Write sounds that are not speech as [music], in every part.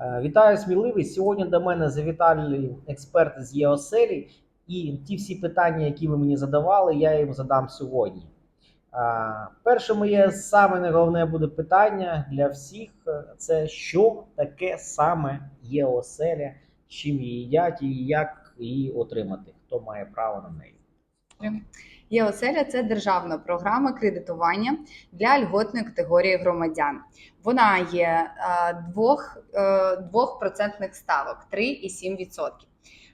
Е, Вітаю сміливий. Сьогодні до мене завітали експерти з ЄОСЕЛі, і ті всі питання, які ви мені задавали, я їм задам сьогодні. Е, Перше моє саме найголовне буде питання для всіх: е, це що таке саме ЄОСЕЛя, чим її їдять і як її отримати, хто має право на неї. ЄОСЕЛЯ – це державна програма кредитування для льготної категорії громадян. Вона є е, двох, е, двох процентних ставок 3,7%.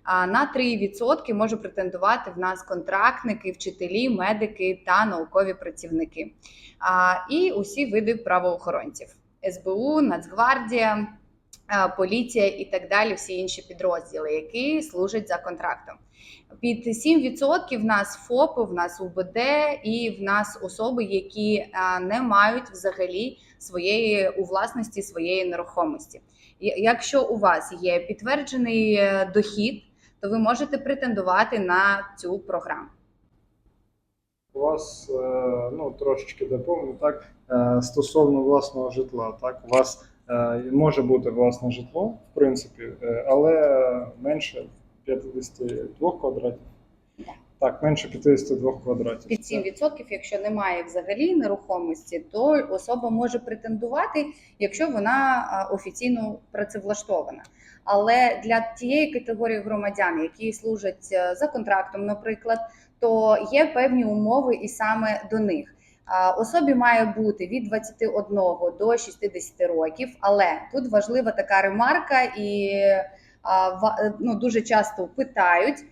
А на 3% може претендувати в нас контрактники, вчителі, медики та наукові працівники. І усі види правоохоронців: СБУ, Нацгвардія, поліція і так далі, всі інші підрозділи, які служать за контрактом. Під 7% в нас ФОПи, в нас УБД і в нас особи, які не мають взагалі своєї у власності своєї нерухомості. Якщо у вас є підтверджений е, дохід, то ви можете претендувати на цю програму. У вас е, ну трошечки доповню так е, стосовно власного житла. Так, у вас е, може бути власне житло, в принципі, е, але менше 52 квадратів. Так, менше 52 квадратів. Під Це- 7%, якщо немає взагалі нерухомості, то особа може претендувати, якщо вона офіційно працевлаштована. Але для тієї категорії громадян, які служать е, за контрактом, наприклад, то є певні умови і саме до них. Особі має бути від 21 до 60 років, але тут важлива така ремарка, і ну, дуже часто питають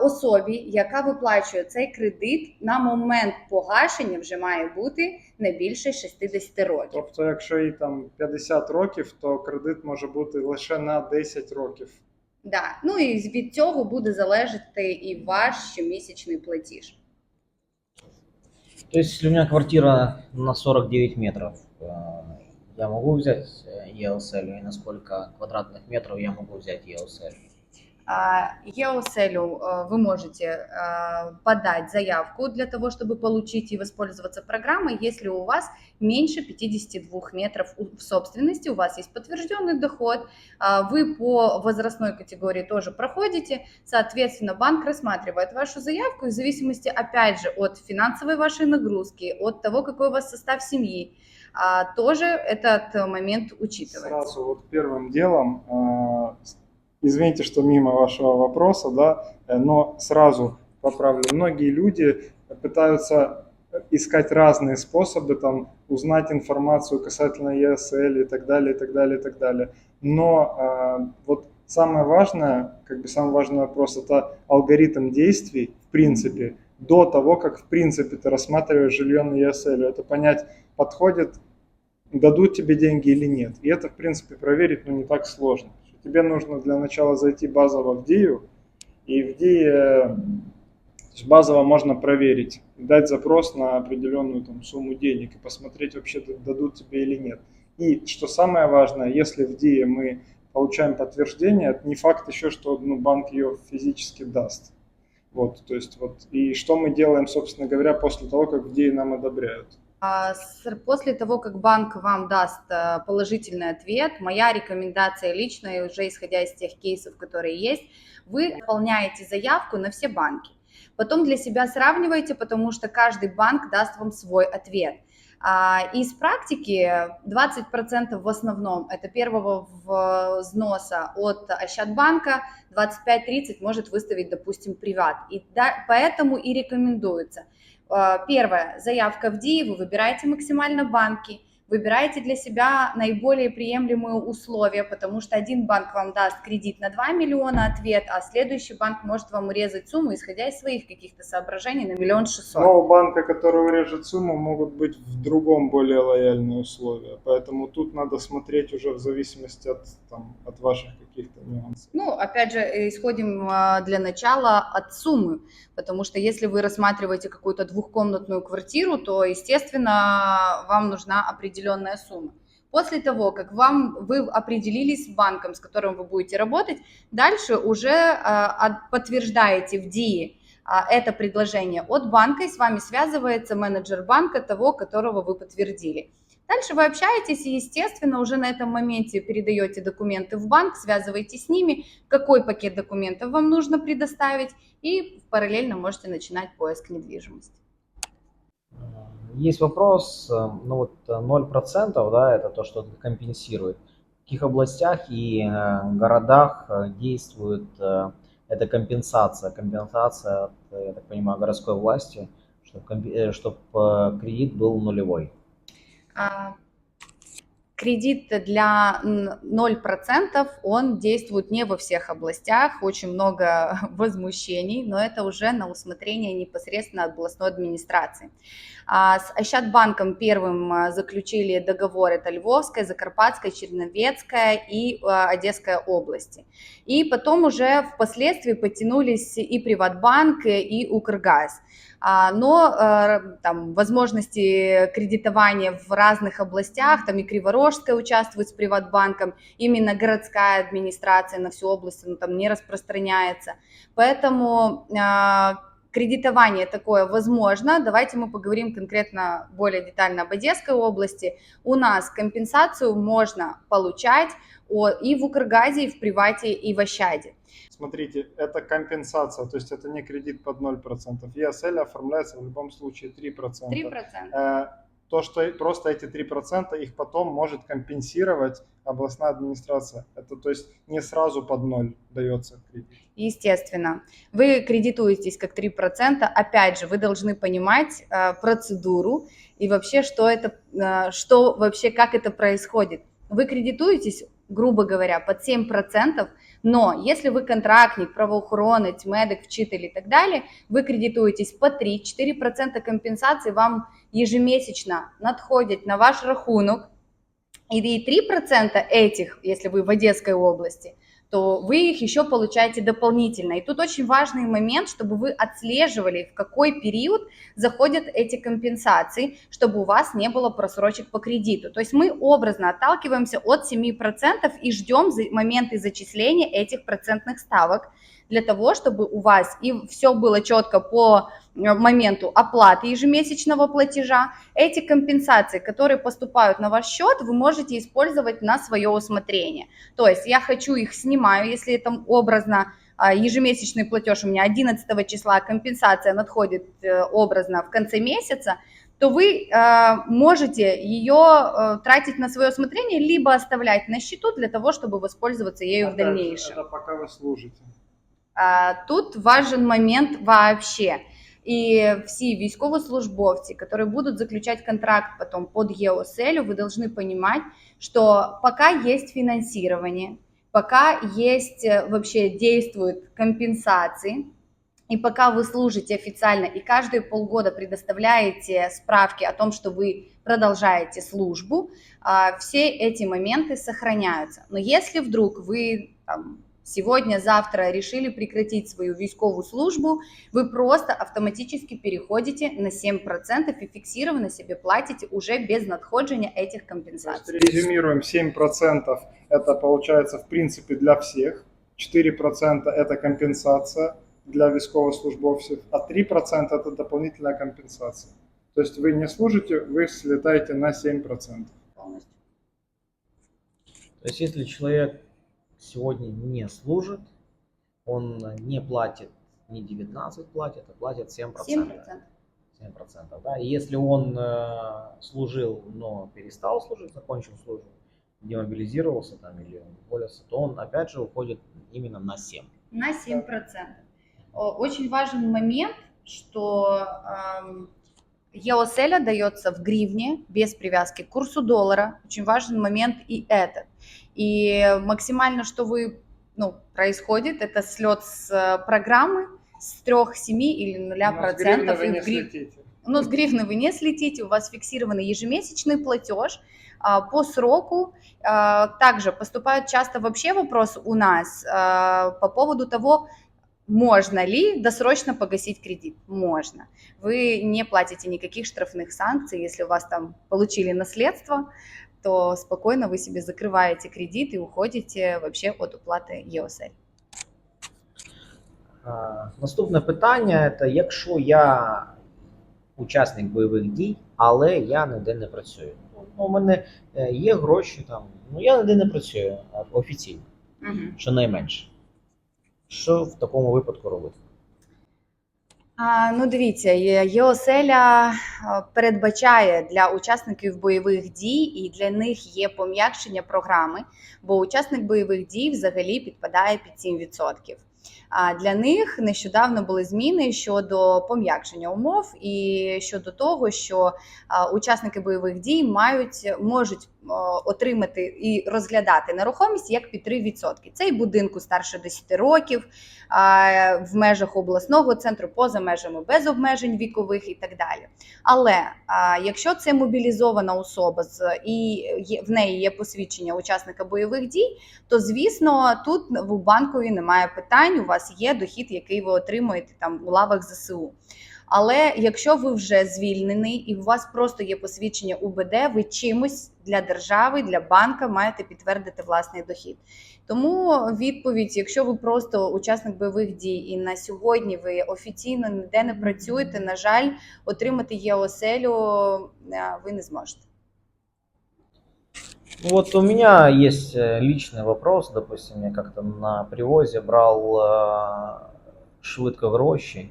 особі, яка виплачує цей кредит, на момент погашення вже має бути не більше 60 років. Тобто, якщо їй там 50 років, то кредит може бути лише на 10 років. Да. Ну і від цього буде залежати і ваш щомісячний платіж. То есть, если у меня квартира на 49 метров, э, я могу взять э, ЕОСЕЛю, и на сколько квадратных метров я могу взять ЕОСЕЛь? А, ЕОСЕЛю э, вы можете э, подать заявку для того, чтобы получить и воспользоваться программой, если у вас меньше 52 метров в собственности, у вас есть подтвержденный доход, а, вы по возрастной категории тоже проходите, соответственно, банк рассматривает вашу заявку в зависимости, опять же, от финансовой вашей нагрузки, от того, какой у вас состав семьи, а, тоже этот э, момент учитывается. Сразу вот первым делом, э, извините, что мимо вашего вопроса, да, но сразу поправлю. Многие люди пытаются искать разные способы, там, узнать информацию касательно ESL и так далее, и так далее, и так далее. Но э, вот самое важное, как бы самый важный вопрос, это алгоритм действий, в принципе, до того, как, в принципе, ты рассматриваешь жилье на ESL. Это понять, подходит дадут тебе деньги или нет. И это, в принципе, проверить ну, не так сложно. Тебе нужно для начала зайти базово в Дию, и в Дии э, базово можно проверить, дать запрос на определенную там, сумму денег и посмотреть, вообще дадут тебе или нет. И что самое важное, если в Дии мы получаем подтверждение, это не факт еще, что ну, банк ее физически даст. Вот, то есть вот, и что мы делаем, собственно говоря, после того, как в Дии нам одобряют. А, После того, как банк вам даст э, положительный ответ, моя рекомендация личная, уже исходя из тех кейсов, которые есть, вы заполняете заявку на все банки. Потом для себя сравниваете, потому что каждый банк даст вам свой ответ. А, Из практики 20% в основном это первого взноса от Ощадбанка, 25-30 может выставить, допустим, приват. И да- поэтому и рекомендуется – Первое, заявка в ДИИ, вы выбираете максимально банки, выбираете для себя наиболее приемлемые условия, потому что один банк вам даст кредит на 2 миллиона ответ, а следующий банк может вам урезать сумму, исходя из своих каких-то соображений, на миллион шестьсот. Но у банка, который урежет сумму, могут быть в другом более лояльные условия. Поэтому тут надо смотреть уже в зависимости от, там, от ваших каких-то нюансов. Ну, опять же, исходим а, для начала от суммы, потому что если вы рассматриваете какую-то двухкомнатную квартиру, то, естественно, вам нужна определенная сумма. После того, как вам вы определились с банком, с которым вы будете работать, дальше уже а, подтверждаете в ДИИ а, это предложение от банка, и с вами связывается менеджер банка того, которого вы подтвердили. Дальше вы общаетесь и, естественно, уже на этом моменте передаете документы в банк, связываетесь с ними, какой пакет документов вам нужно предоставить, и параллельно можете начинать поиск недвижимости. Есть вопрос, э, ну вот э, 0%, да, это то, что компенсирует. В каких областях и э, городах э, действует э, эта компенсация? Компенсация, я так понимаю, городской власти, чтобы кредит был нулевой. А, Кредит для н- 0%, он действует не во всех областях, очень много [laughs] возмущений, но это уже на усмотрение непосредственно областной администрации. А С Ощадбанком первым а, заключили договор это Львовская, Закарпатская, Черновецкая и Одесская области. И потом уже впоследствии потянулись и Приватбанк, и Укргаз. А, но э, там возможности кредитования в разных областях, там и Криворожская участвует с Приватбанком, именно городская администрация на всю область ну, там не распространяется. Поэтому а, кредитование такое возможно. Давайте мы поговорим конкретно более детально об Одесской области. У нас компенсацию можно получать и в Укргазе, и в Привате, и в Ощаде. Смотрите, это компенсация, то есть это не кредит под 0%. ESL оформляется в любом случае 3%. 3%. Э, То, что просто эти 3% их потом может компенсировать областная администрация. Это то есть не сразу под ноль дается кредит. Естественно. Вы кредитуетесь как 3%. Опять же, вы должны понимать э, процедуру и вообще, что это, э, что вообще, как это происходит. Вы кредитуетесь, грубо говоря, под 7%, но если вы контрактник, правоохоронець, медик, вчитель и так далее, вы кредитуетесь по 3-4% компенсации вам ежемесячно надходят на ваш рахунок, и 3% этих, если вы в Одесской области, то вы их еще получаете дополнительно. И тут очень важный момент, чтобы вы отслеживали, в какой период заходят эти компенсации, чтобы у вас не было просрочек по кредиту. То есть мы образно отталкиваемся от 7% и ждем моменты зачисления этих процентных ставок для того, чтобы у вас и все было четко по э, моменту оплаты ежемесячного платежа, эти компенсации, которые поступают на ваш счет, вы можете использовать на свое усмотрение. То есть я хочу их снимаю, если это образно а, ежемесячный платеж у меня 11 числа, компенсация надходит э, образно в конце месяца, то вы э, можете ее э, тратить на свое усмотрение, либо оставлять на счету для того, чтобы воспользоваться ею в Опять же, дальнейшем. Это пока вы служите. А, Тут важен момент вообще. І всі військовослужбовці, які будуть заключать контракт потом под ЕОСЕЛю, вы должны понимать, что пока есть финансирование, пока есть э, вообще действуют компенсации, и пока вы служите официально и каждые полгода предоставляете справки о том, что вы продолжаете службу, а, все эти моменты сохраняются. Но если вдруг вы там, сегодня, завтра решили прекратить свою військовую службу, вы просто автоматически переходите на 7% и фиксированно себе платите уже без надходжения этих То есть компенсаций. резюмируем, 7% это получается в принципе для всех, 4% это компенсация для військовослужбовців, а 3% это дополнительная компенсация. То есть вы не служите, вы слетаете на 7%. Полностью. То есть если человек сегодня не служит, он не платит не 19 платит, а платит 7%. 7%. 7%, да? И если он э, служил, но перестал служить, закончил службу, демобилизировался там или уволился, то он опять же уходит именно на 7. на 7%. О, Очень важен момент, что ЕОСЕЛя дается в гривне без привязки к курсу доллара. Очень важен момент и этот. И максимально, что вы, ну, происходит, это слет с э, программы с 3, 7 или 0 Но с гривны процентов. вы не в грив- слетите. но с гривны вы не слетите, у вас фиксированный ежемесячный платеж а, по сроку. А, Также поступают часто вообще вопрос у нас а, по поводу того, можно ли досрочно погасить кредит? Можно. Вы не платите никаких штрафных санкций, если у вас там получили наследство, то спокойно вы себе закрываете кредит и уходите вообще от уплаты ЕОСЛ. Е, Наступне питання це якщо я учасник бойових дій, але я ніде не працюю. Ну, ну, у мене е, є гроші там. Ну я ніде не працюю а, офіційно, Мгм. щонайменше. Що в такому випадку робити? А, ну, дивіться, ЄОСЕЛЯ передбачає для учасників бойових дій, і для них є пом'якшення програми, бо учасник бойових дій взагалі підпадає під 7%. Для них нещодавно були зміни щодо пом'якшення умов і щодо того, що учасники бойових дій мають можуть отримати і розглядати нерухомість як під 3%. Це і будинку старше 10 років, в межах обласного центру, поза межами без обмежень вікових і так далі. Але якщо це мобілізована особа і в неї є посвідчення учасника бойових дій, то звісно тут в банкові немає питань. У вас є дохід, який ви отримуєте там у лавах ЗСУ. Але якщо ви вже звільнений і у вас просто є посвідчення УБД, ви чимось для держави, для банка маєте підтвердити власний дохід. Тому відповідь, якщо ви просто учасник бойових дій, і на сьогодні ви офіційно ніде не працюєте, на жаль, отримати ЄОСЕЛю е, ви не зможете. Вот у меня есть э, личный вопрос, допустим, я как-то на привозе брал швидко гроші,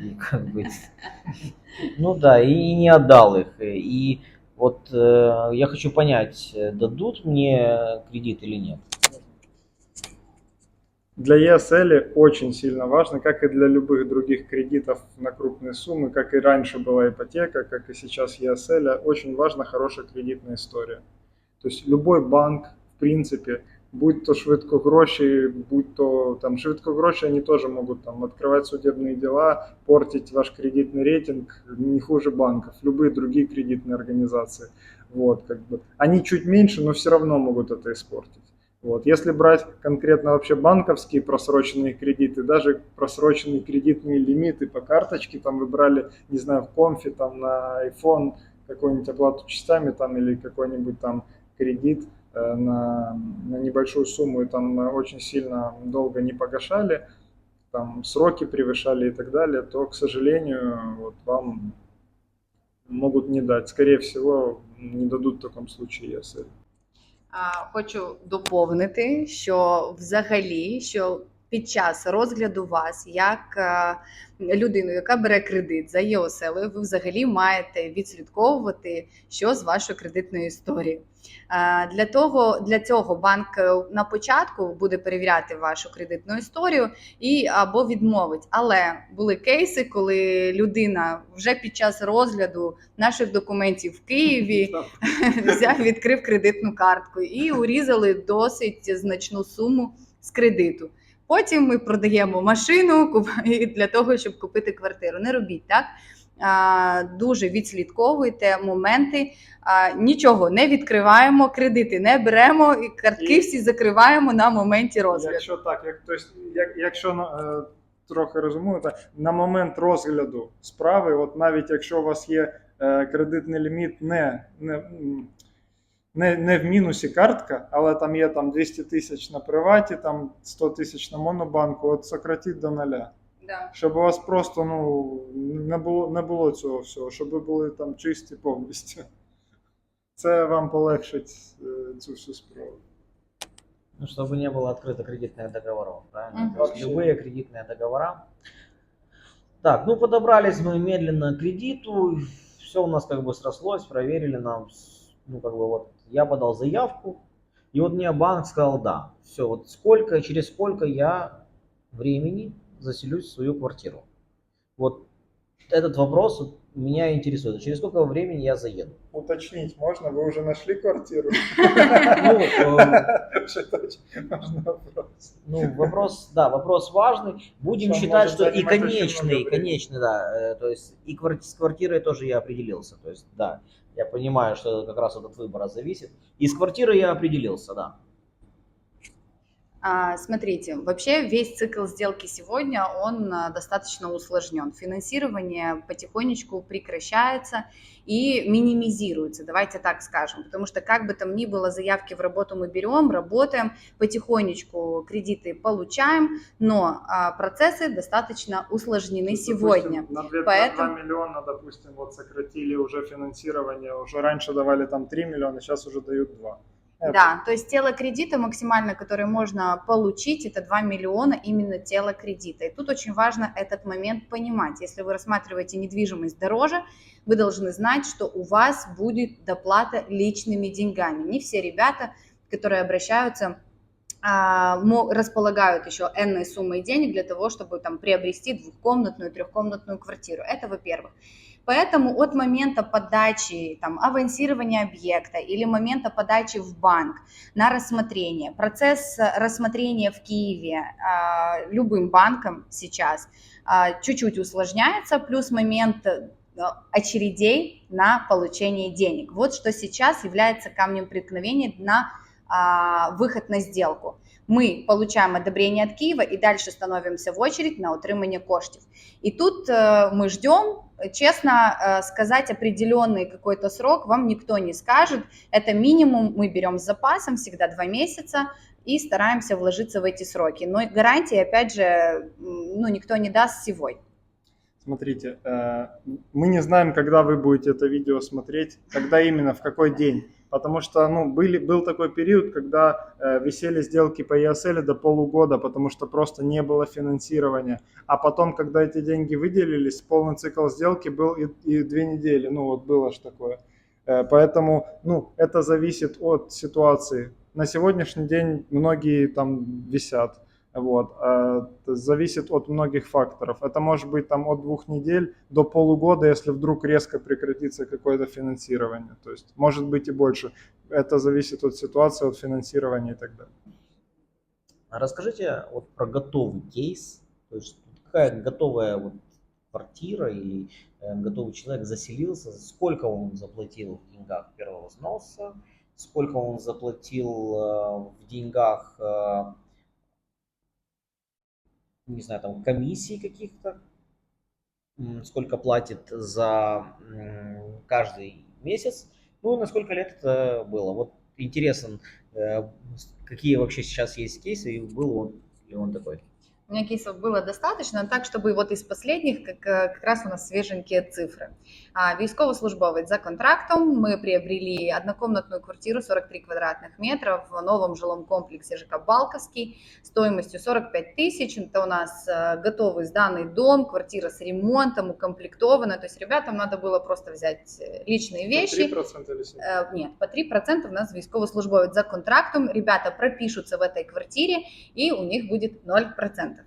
и [laughs] как бы, ну да, и не отдал их. И вот э, я хочу понять, дадут мне кредит или нет. Для ESL очень сильно важно, как и для любых других кредитов на крупные суммы, как и раньше была ипотека, как и сейчас ESL, очень важна хорошая кредитная история. То есть любой банк, в принципе, будь то швидко гроші, будь то там швидко гроші, они тоже могут там открывать судебные дела, портить ваш кредитный рейтинг не хуже банков, любые другие кредитные организации. Вот, как бы. Они чуть меньше, но все равно могут это испортить. Вот. Если брать конкретно вообще банковские просроченные кредиты, даже просроченные кредитные лимиты по карточке, там вы брали, не знаю, в конфе, там на iPhone какую-нибудь оплату частями там или какой-нибудь там кредит э, на, на небольшую сумму и там э, очень сильно долго не погашали, там сроки превышали и так далее, то, к сожалению, вот вам могут не дать. Скорее всего, не дадут в таком случае ESL. А, Хочу доповнити, що взагалі, що під час розгляду вас як е, людину, яка бере кредит за ЄОСЕЛою, ви взагалі маєте відслідковувати, що з вашою кредитною історією. Е, Для того для цього банк е, на початку буде перевіряти вашу кредитну історію і або відмовить. Але були кейси, коли людина вже під час розгляду наших документів в Києві [laughs] [laughs] взяв, відкрив кредитну картку і урізали досить значну суму з кредиту. Потім ми продаємо машину [laughs] для того, щоб купити квартиру. Не робіть так. Дуже відслідковуйте моменти. Нічого не відкриваємо, кредити не беремо, і картки І- всі закриваємо на моменті розгляду. Якщо так, як, то як, якщо е, трохи розумію, на момент розгляду справи, от навіть якщо у вас є е, кредитний ліміт не, не, не, не в мінусі картка, але там є там 200 тисяч на приваті, там 100 тисяч на монобанку, от сократіть до нуля. Да. Щоб у вас просто ну, не, було, не було цього всього, щоб ви були там чисті повністю. Це вам полегшить е, цю всю справу. Ну, чтобы не было открыто кредитных договоров, правильно? Мгм. То есть любые кредитные договора. Так, ну подобрались мы медленно к кредиту, все у нас как бы срослось, проверили нам, с- ну как бы вот я подал заявку, и вот мне банк сказал, да, все, вот сколько, через сколько я времени заселюсь в свою квартиру. Вот этот вопрос меня интересует, через сколько времени я заеду. Уточнить можно? Вы уже нашли квартиру? Ну, э, вопрос. Ну, вопрос, да, вопрос важный. Будем считать, что и конечный, конечный, да. э, То есть и с квартирой тоже я определился. То есть, да, я понимаю, что как раз вот от выбора зависит. И с квартирой я определился, да. А, Смотрите, вообще весь цикл сделки сегодня, он а, достаточно усложнен. Финансирование потихонечку прекращается и минимизируется, давайте так скажем. Потому что как бы там ни было, заявки в работу мы берем, работаем, потихонечку кредиты получаем, но а, процессы достаточно усложнены Допустим, сегодня. На 2, Поэтому- миллиона, допустим, вот сократили уже финансирование, уже раньше давали там 3 миллиона, сейчас уже дают 2. Да, то есть тело кредита максимально, которое можно получить, это 2 миллиона именно тело кредита. И тут очень важно этот момент понимать. Если вы рассматриваете недвижимость дороже, вы должны знать, что у вас будет доплата личными деньгами. Не все ребята, которые обращаются, а, располагают еще энной суммой денег для того, чтобы там приобрести двухкомнатную, трехкомнатную квартиру. Это во-первых. Поэтому от момента подачи, там, авансирования объекта или момента подачи в банк на рассмотрение, процесс рассмотрения в Киеве а, любым банком сейчас а, чуть-чуть усложняется, плюс момент э, очередей на получение денег. Вот что сейчас является камнем преткновения на а, выход на сделку. Ми получаємо одобрение від Києва і далі становимося в очередь на отримання коштів. І тут е, ми ждем, честно э, сказать определенный какой-то срок вам никто не скажет. Это минимум мы берем с запасом, всегда два месяца, и стараемся вложиться в эти сроки. Но гарантии, опять же, м, ну, никто не даст сегодня. Смотрите, э, мы не знаем, когда вы будете это видео смотреть, когда именно, в какой день. Потому что ну, были, был такой период, когда э, висели сделки по ESL до полугода, потому что просто не было финансирования. А потом, когда эти деньги выделились, полный цикл сделки был и, и две недели. Ну вот было ж такое. Э, поэтому ну, это зависит от ситуации. На сегодняшний день многие там висят. Вот. а, зависит от многих факторов. Это может быть там от двух недель до полугода, если вдруг резко прекратится какое-то финансирование. То есть может быть и больше. Это зависит от ситуации, от финансирования и так далее. А Расскажите вот про готовый кейс, то есть какая готовая вот квартира или э, готовый человек заселился, сколько он заплатил в деньгах первого взноса, сколько он заплатил э, в деньгах, э, не знаю, там комиссий каких-то, сколько платит за каждый месяц, ну и на сколько лет это было. Вот интересен, э, какие вообще сейчас есть кейсы, и был он ли он такой. У меня кейсов было достаточно, так, чтобы вот из последних как, э, как раз у нас свеженькие цифры. А, військовослужбовець за контрактом мы приобрели однокомнатную квартиру 43 квадратных метра в новом жилом комплексе ЖК Балковский стоимостью 45 тысяч. Это у нас э, готовый сданный дом, квартира с ремонтом, укомплектована. То есть ребятам надо было просто взять э, личные вещи, 3% или 7%? Э, Нет, по 3% у нас військовослужбовець за контрактом. Ребята пропишутся в этой квартире, и у них будет 0%.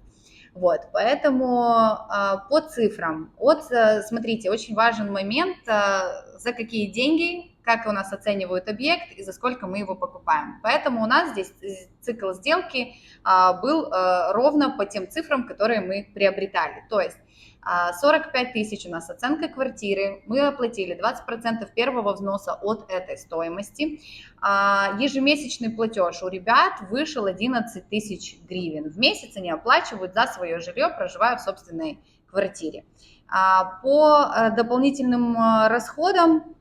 Вот, поэтому а, по цифрам, от, э, смотрите, очень важен момент, а, за какие деньги, как у нас оценивают объект и за сколько мы его покупаем. Поэтому у нас здесь э, цикл сделки а, был э, ровно по тем цифрам, которые мы приобретали. То есть 45 тысяч у нас оценка квартиры, мы оплатили 20% первого взноса от этой стоимости. А, Ежемесячный платеж у ребят вышел 11 тысяч гривен. В месяц они оплачивают за свое жилье, проживая в собственной квартире. А, По э, дополнительным э, расходам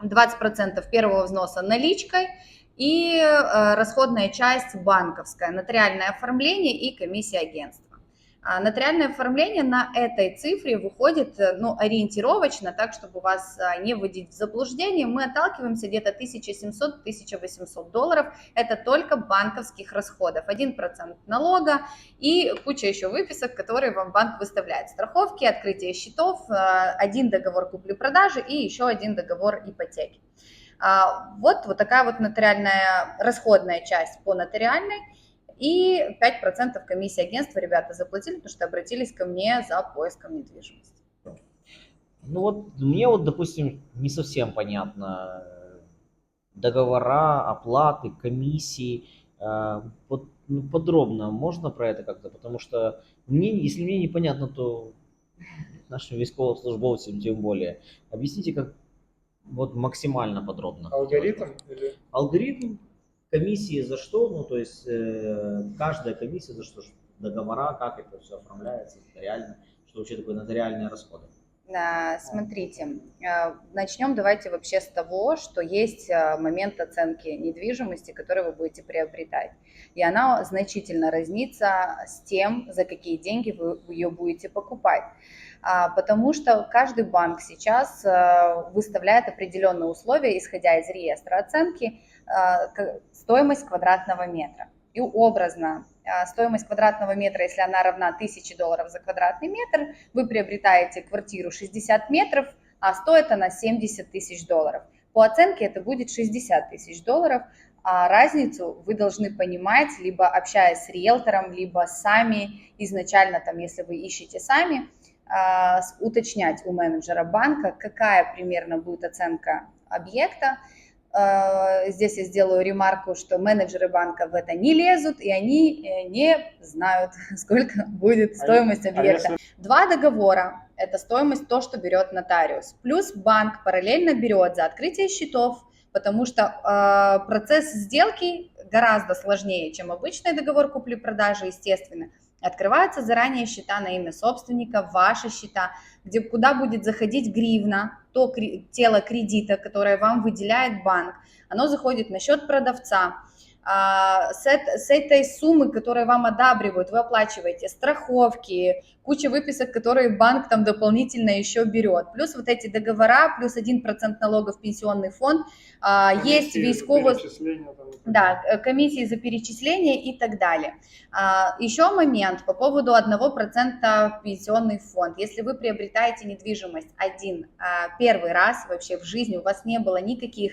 20% первого взноса наличкой и э, расходная часть банковская, нотариальное оформление и комиссия агентства. А Нотариальное оформление на этой цифре выходит э, ну, ориентировочно, так, чтобы вас а, не вводить в заблуждение. Мы отталкиваемся где-то 1700-1800 долларов. Это только банковских расходов. 1% налога и куча еще выписок, которые вам банк выставляет. Страховки, открытие счетов, а, один договор купли-продажи и еще один договор ипотеки. А, Вот, вот такая вот нотариальная расходная часть по нотариальной. И 5% комиссии агентства ребята заплатили, потому что обратились ко мне за поиском недвижимости. Ну вот мне вот, допустим, не совсем понятно договора, оплаты, комиссии. Э, Вот ну, подробно можно про это как-то, потому что мне, если мне непонятно, то нашим військовослужбовцям тем более. Объясните, как вот максимально подробно. Алгоритм или Алгоритм, комиссии за что? Ну, то есть э, каждая комиссия за что? Договора, как это все оформляется, нотариально, что вообще такое нотариальные расходы? А, Смотрите, э, начнем давайте вообще с того, что есть э, момент оценки недвижимости, который вы будете приобретать. И она значительно разнится с тем, за какие деньги вы ее будете покупать. А, Потому что каждый банк сейчас э, выставляет определенные условия, исходя из реестра оценки, стоимость квадратного метра. И образно э, стоимость квадратного метра, если она равна 1000 долларов за квадратный метр, вы приобретаете квартиру 60 метров, а стоит она 70 тысяч долларов. По оценке это будет 60 тысяч долларов, а разницу вы должны понимать, либо общаясь с риэлтором, либо сами изначально, там, если вы ищете сами, а, уточнять у менеджера банка, какая примерно будет оценка объекта. А, Здесь я сделаю ремарку, что менеджеры банка в это не лезут, и они э, не знают, [laughs] сколько будет А стоимость объекта. Два договора – это стоимость то, что берет нотариус. Плюс банк параллельно берет за открытие счетов, потому что э, процесс сделки гораздо сложнее, чем обычный договор купли-продажи, естественно. Открываются заранее счета на имя собственника, ваши счета, где куда будет заходить гривна, то тело кредита, которое вам выделяет банк, оно заходит на счет продавца. А, С, с этой суммы, которую вам одабривают, вы оплачиваете страховки, куча выписок, которые банк там дополнительно еще берет. Плюс вот эти договора, плюс 1% налогов в пенсионный фонд, а, есть комиссии за військово... Да, э, комиссии за перечисление и так далее. А, Еще момент по поводу 1% в пенсионный фонд. Если вы приобретаете недвижимость один первый раз вообще в жизни, у вас не было никаких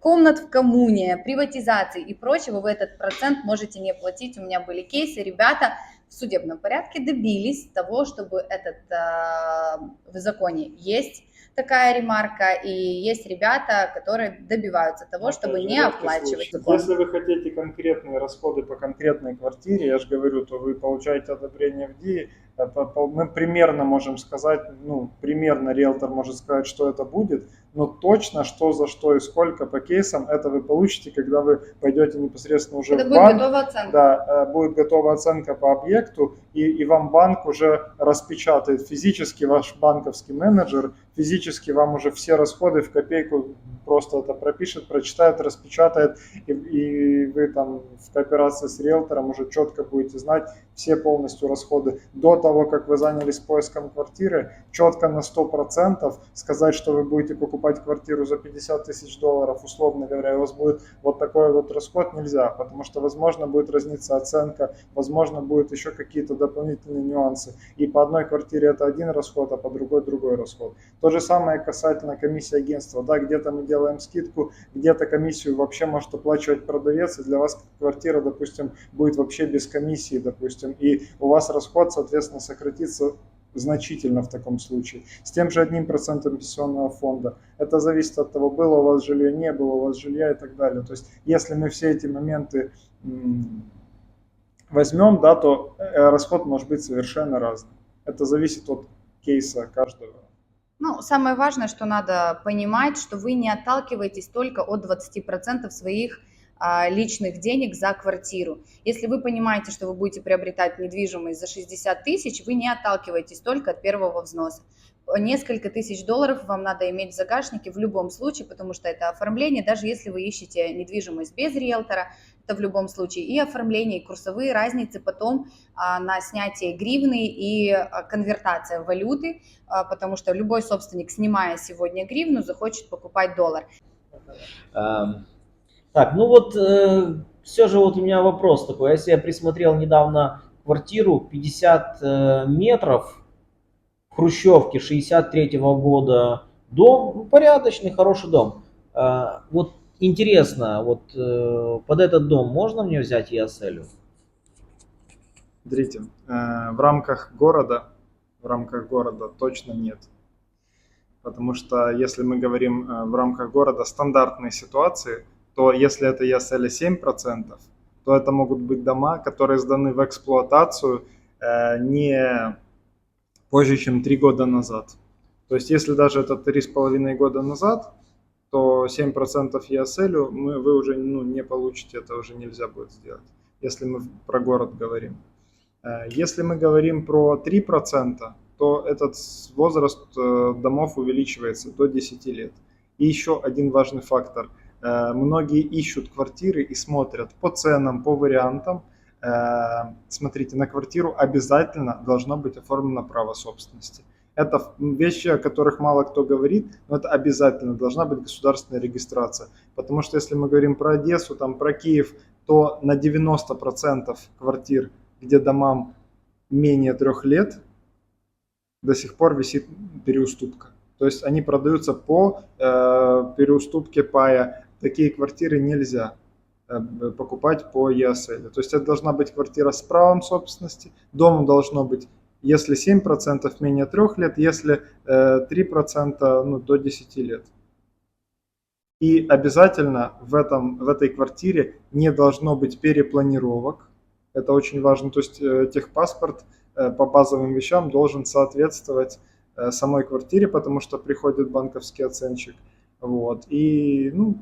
комнат в коммуне, приватизации и прочего, вы этот процент можете не платить. У меня были кейсы, ребята в судебном порядке добились того, чтобы этот а, в законе есть такая ремарка, и есть ребята, которые добиваются того, Это чтобы же не оплачивать. случай. Если вы хотите конкретные расходы по конкретной квартире, я же говорю, то вы получаете одобрение в ДИИ. Э, Мы примерно можем сказать, ну, примерно риэлтор может сказать, что это будет, но точно, что за что и сколько по кейсам, это вы получите, когда вы пойдете непосредственно уже Это в будет банк. готовая оценка. Да, э, будет готова оценка по объекту, и, и вам банк уже распечатает физически, ваш банковский менеджер физически вам уже все расходы в копейку просто это пропишет, прочитает, распечатает, и, и вы там в кооперации с риэлтором уже четко будете знать все полностью расходы. До того, как вы занялись поиском квартиры, четко на 100% сказать, что вы будете покупать квартиру за 50 тысяч долларов, условно говоря, у вас будет вот такой вот расход нельзя, потому что, возможно, будет разниться оценка, возможно, будут еще какие-то дополнительные нюансы. И по одной квартире это один расход, а по другой другой расход. То же самое касательно комиссии агентства. Да, где-то мы делаем скидку, где-то комиссию вообще может оплачивать продавец, и для вас квартира, допустим, будет вообще без комиссии, допустим, и у вас расход, соответственно, сократится значительно в таком случае. С тем же одним процентом пенсионного фонда. Это зависит от того, было у вас жилье, не было у вас жилья и так далее. То есть, если мы все эти моменты возьмем, да, то э, расход может быть совершенно разный. Это зависит от кейса каждого. Ну, самое важное, что надо понимать, что вы не отталкиваетесь только от 20% своих личных денег за квартиру. Если вы понимаете, что вы будете приобретать недвижимость за 60 тысяч, вы не отталкиваетесь только от первого взноса. Несколько тысяч долларов вам надо иметь в загашнике в любом случае, потому что это оформление, даже если вы ищете недвижимость без риэлтора, это в любом случае и оформление, и курсовые разницы потом а, на снятие гривны и а, конвертация валюты, а, потому что любой собственник, снимая сегодня гривну, захочет покупать доллар. Эм, Так, ну вот все же вот у меня вопрос такой. Если я присмотрел недавно квартиру 50 э, метров в Хрущевке 63 года, дом, ну, порядочный, хороший дом. Э, Вот интересно, вот э, под этот дом можно мне взять ЕСЛ? Смотрите, э, в рамках города, в рамках города точно нет. Потому что если мы говорим э, в рамках города стандартной ситуации, то если это ESL 7%, то это могут быть дома, которые сданы в эксплуатацию э, не позже, чем 3 года назад. То есть если даже это 3,5 года назад, то 7% ESL мы, вы уже ну, не получите, это уже нельзя будет сделать, если мы про город говорим. Э, Если мы говорим про 3%, то этот возраст э, домов увеличивается до 10 лет. И еще один важный фактор. Э, Многие ищут квартиры и смотрят по ценам, по вариантам. Э, Смотрите, на квартиру обязательно должно быть оформлено право собственности. Это вещи, о которых мало кто говорит, но это обязательно должна быть государственная регистрация. Потому что если мы говорим про Одессу, там, про Киев, то на 90% квартир, где домам менее трех лет, до сих пор висит переуступка. То есть они продаются по э, переуступке пая. Такие квартиры нельзя э, покупать по ESL. То есть это должна быть квартира с правом собственности. Дому должно быть, если 7% менее трех лет, если э, 3% ну, до 10 лет. И обязательно в, этом, в этой квартире не должно быть перепланировок. Это очень важно. То есть э, техпаспорт э, по базовым вещам должен соответствовать э, самой квартире, потому что приходит банковский оценщик. Вот. И, ну,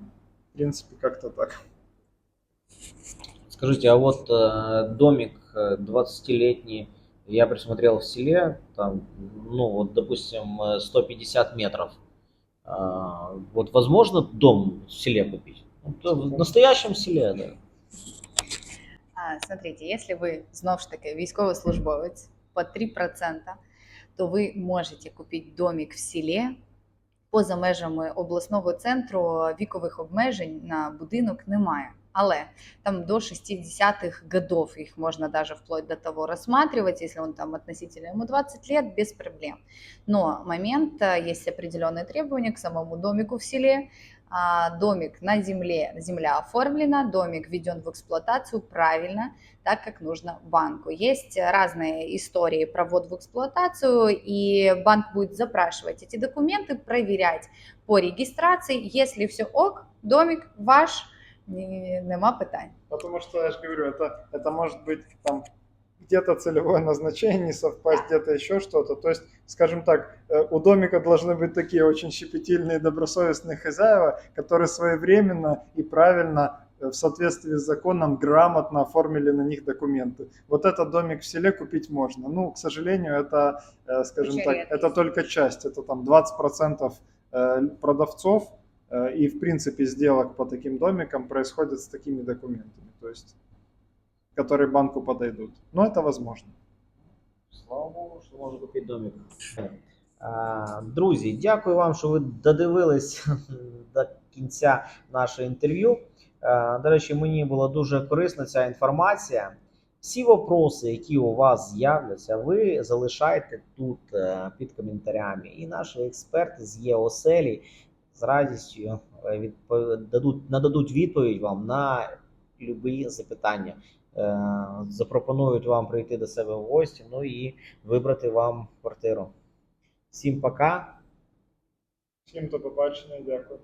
принципе, как-то так. Скажите, а вот э, домик э, 20-летний я присмотрел в селе, там, ну вот, допустим, э, 150 метров. А, вот возможно дом в селе купить? Ну, в настоящем селе, да. А, Смотрите, якщо ви знов ж таки військовослужбовець по 3%, то ви можете купити домик в селі. Поза межами обласного центру вікових обмежень на будинок немає. Але там до 60-х годов их можно даже вплоть до того рассматривать, если он там относительно ему 20 лет, без проблем. Но момент, э, есть определенные требования к самому домику в селе. А, Домик на земле, земля оформлена, домик введен в эксплуатацию правильно, так как нужно банку. Есть разные истории про ввод в эксплуатацию, и банк будет запрашивать эти документы, проверять по регистрации. Если все ок, домик ваш, нема питань. Потому что, я же говорю, это, это может быть там где-то целевое назначение не совпасть, где-то еще что-то. То есть, скажем так, э, у домика должны быть такие очень щепетильные, добросовестные хозяева, которые своевременно и правильно э, в соответствии с законом грамотно оформили на них документы. Вот этот домик в селе купить можно. Ну, к сожалению, это, э, скажем Очень так, редкость. это только часть. Это там 20% э, продавцов и, в принципе, сделок по таким домикам происходит с такими документами. То есть которые банку подойдут. Но это возможно. Слава Богу, що можу купити домик. А, Друзі, дякую вам, що ви додивились [laughs] до кінця нашого інтерв'ю. А, До речі, мені була дуже корисна ця інформація. Всі вопроси, які у вас з'являться, ви залишайте тут е, під коментарями. І наші експерти з ЄОСЕЛі з радістю е, дадуть, нададуть відповідь вам на любі запитання. Е, Запропонують вам прийти до себе в гості, ну і вибрати вам квартиру. Всім пока. Всім до побачення, дякую.